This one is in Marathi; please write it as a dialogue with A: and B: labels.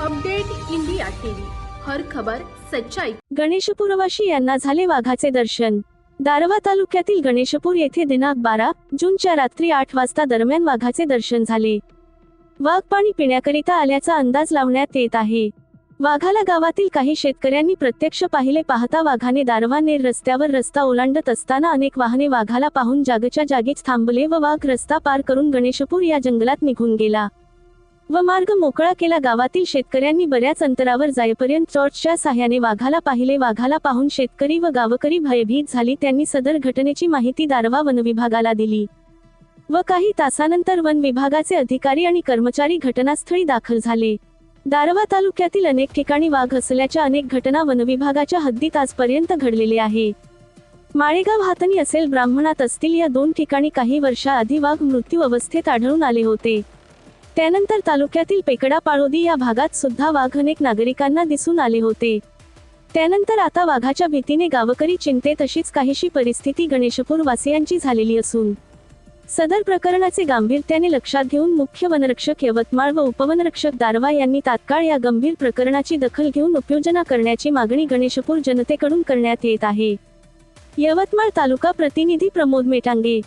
A: Update India TV. हर खबर सच्चाई.
B: गणेशपूरवाशी यांना झाले वाघाचे दर्शन. दारवा तालुक्यातील गणेशपूर येथे दिनांक बारा जूनच्या रात्री आठ वाजता दरम्यान वाघाचे दर्शन झाले. वाघ पाणी पिण्याकरिता आल्याचा अंदाज लावण्यात येत आहे. वाघाला गावातील काही शेतकऱ्यांनी प्रत्यक्ष पाहिले पाहता वाघाने दारवा नेर रस्त्यावर रस्ता ओलांडत असताना अनेक वाहने वाघाला पाहून जागच्या जागीच थांबले व वाघ रस्ता पार करून गणेशपूर या जंगलात निघून गेला. व मार्ग मोकळा केला गावातील शेतकऱ्यांनी बऱ्याच अंतरावर जाईपर्यंत टॉर्चच्या साह्याने वाघाला पाहिले. वाघाला पाहून शेतकरी व गावकरी भयभीत झाली. त्यांनी सदर घटनेची माहिती दारवा वनविभागाला दिली व काही तासानंतर वन विभागाचे अधिकारी आणि कर्मचारी घटनास्थळी दाखल झाले. दारवा तालुक्यातील अनेक ठिकाणी वाघ असल्याच्या अनेक घटना वनविभागाच्या हद्दीत आजपर्यंत घडलेले आहे. माळेगाव हातणी असेल ब्राह्मणात असतील या दोन ठिकाणी काही वर्षाआधी वाघ मृत्यू अवस्थेत आढळून आले होते. त्यानंतर तालुक्यातील पेकडा पाळोदी या भागात सुद्धा वाघ अनेक नागरिकांना दिसून आले होते. त्यानंतर आता वाघाच्या भीतीने गावकरी चिंतेत अशीच काहीशी परिस्थिती गणेशपूर वासियांची झालेली असून सदर प्रकरणाचे गांभीर्याने लक्षात घेऊन मुख्य वनरक्षक यवतमाळ व उपवनरक्षक दारवा यांनी तात्काळ या गंभीर प्रकरणाची दखल घेऊन उपयोजना करण्याची मागणी गणेशपूर जनतेकडून करण्यात येत आहे. यवतमाळ तालुका प्रतिनिधी प्रमोद मेटांगे